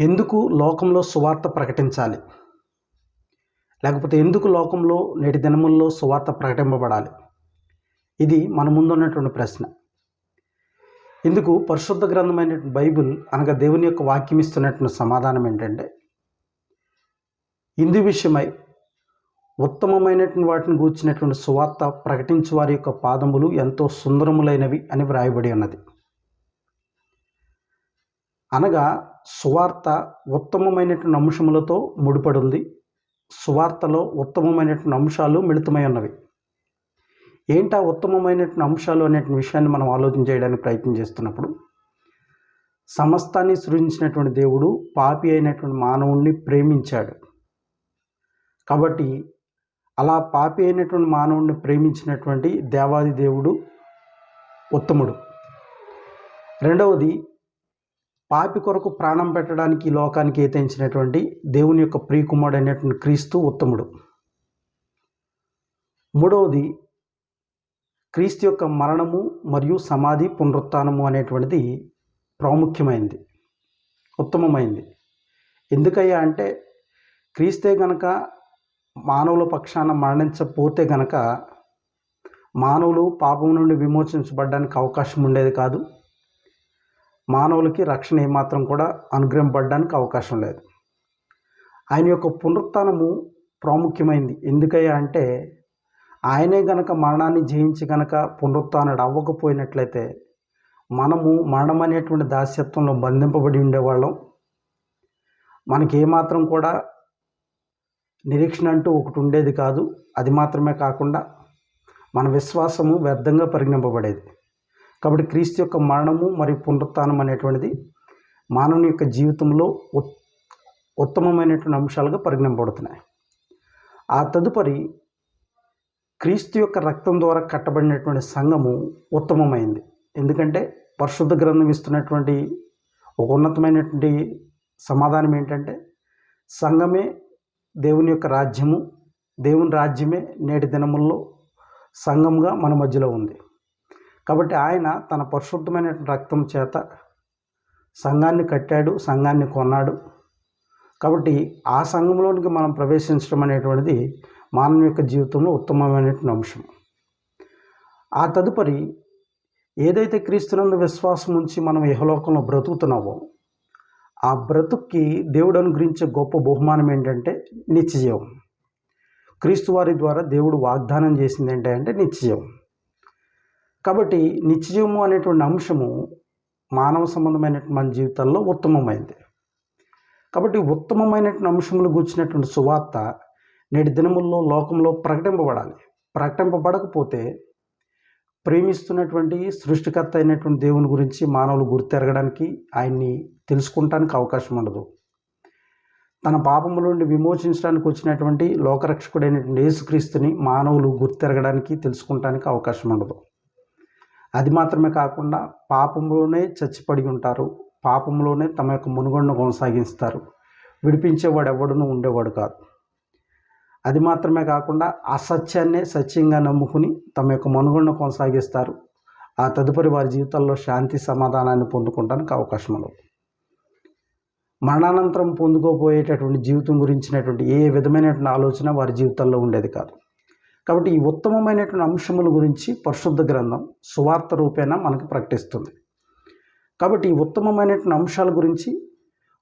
ఎందుకు లోకంలో సువార్త ప్రకటించాలి? లేకపోతే ఎందుకు లోకంలో నేటి దినముల్లో సువార్త ప్రకటింపబడాలి? ఇది మన ముందున్నటువంటి ప్రశ్న. ఇందుకు పరిశుద్ధ గ్రంథమైన బైబిల్ అనగా దేవుని యొక్క వాక్యం ఇస్తున్నటువంటి సమాధానం ఏంటంటే ఇందు విషయమై ఉత్తమమైనటువంటి వాటిని గూర్చినటువంటి సువార్త ప్రకటించు వారి యొక్క పాదములు ఎంతో సుందరములైనవి అని వ్రాయబడి ఉన్నది. అనగా సువార్త ఉత్తమమైనటువంటి అంశములతో ముడిపడుంది. సువార్తలో ఉత్తమమైనటువంటి అంశాలు మిళితమై ఉన్నవి. ఏంటా ఉత్తమమైనటువంటి అంశాలు అనేటువంటి విషయాన్ని మనం ఆలోచన చేయడానికి ప్రయత్నం చేస్తున్నప్పుడు సమస్తాన్ని సృజించినటువంటి దేవుడు పాపి అయినటువంటి మానవుణ్ణి ప్రేమించాడు. కాబట్టి అలా పాపి అయినటువంటి మానవుణ్ణి ప్రేమించినటువంటి దేవాది దేవుడు ఉత్తముడు. రెండవది పాపి కొరకు ప్రాణం పెట్టడానికి ఈ లోకానికి ఏతించినటువంటి దేవుని యొక్క ప్రియకుమారుడు అనేటువంటి క్రీస్తు ఉత్తముడు. మూడవది క్రీస్తు యొక్క మరణము మరియు సమాధి పునరుత్నము అనేటువంటిది ప్రాముఖ్యమైంది ఉత్తమమైంది. ఎందుకయ్యా అంటే క్రీస్తే గనక మానవుల పక్షాన మరణించకపోతే గనక మానవులు పాపం నుండి విమోచించబడడానికి అవకాశం ఉండేది కాదు. మానవులకి రక్షణ ఏమాత్రం కూడా అనుగ్రహింపబడడానికి అవకాశం లేదు. ఆయన యొక్క పునరుత్నము ప్రాముఖ్యమైంది. ఎందుకయ్యా అంటే ఆయనే గనక మరణాన్ని జయించి గనక పునరుత్నుడు అవ్వకపోయినట్లయితే మనము మరణం అనేటువంటి దాస్యత్వంలో బంధింపబడి ఉండేవాళ్ళం. మనకి ఏమాత్రం కూడా నిరీక్షణ అంటూ ఒకటి ఉండేది కాదు. అది మాత్రమే కాకుండా మన విశ్వాసము వ్యర్థంగా పరిగణింపబడేది. కాబట్టి క్రీస్తు యొక్క మరణము మరియు పునరుత్నం అనేటువంటిది మానవుని యొక్క జీవితంలో ఉత్ ఉత్తమమైనటువంటి అంశాలుగా పరిగణింపబడుతున్నాయి. ఆ తదుపరి క్రీస్తు యొక్క రక్తం ద్వారా కట్టబడినటువంటి సంఘము ఉత్తమమైంది. ఎందుకంటే పరిశుద్ధ గ్రంథం ఇస్తున్నటువంటి ఒక ఉన్నతమైనటువంటి సమాధానం ఏంటంటే సంఘమే దేవుని యొక్క రాజ్యము దేవుని రాజ్యమే నేటి దినముల్లో సంఘంగా మన మధ్యలో ఉంది. కాబట్టి ఆయన తన పరిశుద్ధమైన రక్తం చేత సంఘాన్ని కట్టాడు సంఘాన్ని కొన్నాడు. కాబట్టి ఆ సంఘంలోనికి మనం ప్రవేశించడం అనేటువంటిది మానవ యొక్క జీవితంలో ఉత్తమమైనటువంటి అంశం. ఆ తదుపరి ఏదైతే క్రీస్తునందు విశ్వాసం ఉంచి మనం యహలోకంలో బ్రతుకుతున్నామో ఆ బ్రతుక్కి దేవుడు అనుగ్రహించే గొప్ప బహుమానం ఏంటంటే నిత్యజీవం. క్రీస్తు వారి ద్వారా దేవుడు వాగ్దానం చేసింది ఏంటంటే నిత్యజీవం. కాబట్టి నిత్యజీవము అనేటువంటి అంశము మానవ సంబంధమైనటువంటి మన జీవితాల్లో ఉత్తమమైంది. కాబట్టి ఉత్తమమైనటువంటి అంశములు గుర్చినటువంటి సువార్త నేటి దినముల్లో లోకంలో ప్రకటింపబడాలి. ప్రకటింపబడకపోతే ప్రేమిస్తున్నటువంటి సృష్టికర్త అయినటువంటి దేవుని గురించి మానవులు గుర్తెరగడానికి ఆయన్ని తెలుసుకుంటానికి అవకాశం ఉండదు. తన పాపముల నుండి విమోచించడానికి వచ్చినటువంటి లోకరక్షకుడైనటువంటి యేసుక్రీస్తుని మానవులు గుర్తెరగడానికి తెలుసుకుంటానికి అవకాశం ఉండదు. అది మాత్రమే కాకుండా పాపంలోనే చచ్చిపడి ఉంటారు. పాపంలోనే తమ యొక్క మునుగొండను కొనసాగిస్తారు. విడిపించేవాడు ఎవడును ఉండేవాడు కాదు. అది మాత్రమే కాకుండా అసత్యాన్నే సత్యంగా నమ్ముకుని తమ యొక్క మనుగడను కొనసాగిస్తారు. ఆ తదుపరి వారి జీవితాల్లో శాంతి సమాధానాన్ని పొందుకోవడానికి అవకాశం ఉండదు మరణానంతరం పొందుకోబోయేటటువంటి జీవితం గురించినటువంటి ఏ విధమైనటువంటి ఆలోచన వారి జీవితాల్లో ఉండేది కాదు. కాబట్టి ఈ ఉత్తమమైనటువంటి అంశముల గురించి పరిశుద్ధ గ్రంథం సువార్త రూపేణ మనకు ప్రకటిస్తుంది. కాబట్టి ఈ ఉత్తమమైనటువంటి అంశాల గురించి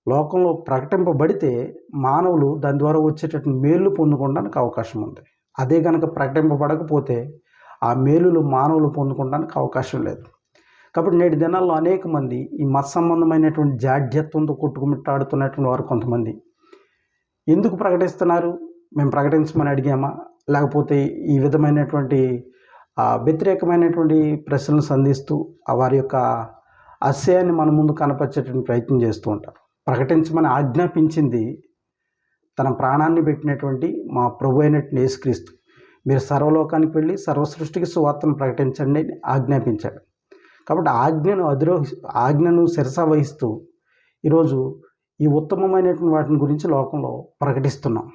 లోకంలో ప్రకటింపబడితే మానవులు దాని ద్వారా వచ్చేటటువంటి మేలు పొందుకోవడానికి అవకాశం ఉంది. అదే కనుక ప్రకటింపబడకపోతే ఆ మేలులు మానవులు పొందుకోవడానికి అవకాశం లేదు. కాబట్టి నేటి దినాల్లో అనేక మంది ఈ మత సంబంధమైనటువంటి జాడ్యత్వంతో కొట్టుకుమిట్టాడుతున్నటువంటి వారు కొంతమంది. ఎందుకు ప్రకటిస్తున్నారు? మేము ప్రకటించమని అడిగామా? లేకపోతే ఈ విధమైనటువంటి వ్యతిరేకమైనటువంటి ప్రశ్నలు సంధిస్తూ వారి యొక్క అశయాన్ని మన ముందు కనపరిచేటువంటి ప్రయత్నం చేస్తూ ఉంటారు. ప్రకటించమని ఆజ్ఞాపించింది తన ప్రాణాన్ని పెట్టినటువంటి మా ప్రభు అయినటువంటి యేసుక్రీస్తు. మీరు సర్వలోకానికి వెళ్ళి సర్వసృష్టికి సువార్తను ప్రకటించండి అని ఆజ్ఞాపించాడు. కాబట్టి ఆజ్ఞను అధిరోహి ఆజ్ఞను శిరస వహిస్తూ ఈరోజు ఈ ఉత్తమమైనటువంటి వాటిని గురించి లోకంలో ప్రకటిస్తున్నాం.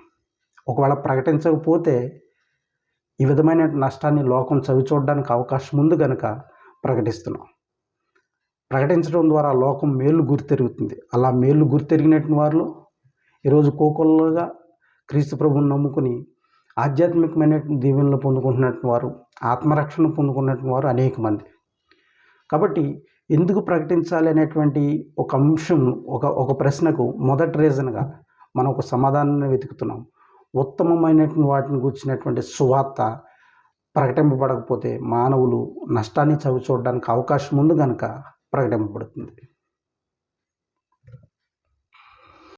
ఒకవేళ ప్రకటించకపోతే ఈ విధమైన నష్టాన్ని లోకం చవి చూడడానికి అవకాశం ఉంది కనుక ప్రకటిస్తున్నాం. ప్రకటించడం ద్వారా లోకం మేలు గుర్తెరుగుతుంది. అలా మేలు గుర్తెరిగినటువంటి వారిలో ఈరోజు కోకొల్లగా క్రీస్తు ప్రభుని నమ్ముకుని ఆధ్యాత్మికమైన దీవెనలు పొందుకుంటున్నటువంటి వారు ఆత్మరక్షణ పొందుకున్నటువంటి వారు అనేక మంది. కాబట్టి ఎందుకు ప్రకటించాలి అనేటువంటి ఒక అంశం ఒక ఒక ప్రశ్నకు మొదటి రీజన్గా మనం ఒక సమాధానాన్ని వెతుకుతున్నాం. ఉత్తమమైనటువంటి వాటిని గుర్చినటువంటి సువార్త ప్రకటింపబడకపోతే మానవులు నష్టాన్ని చవి చూడడానికి అవకాశం ఉంది కనుక ప్రకటింపబడుతుంది.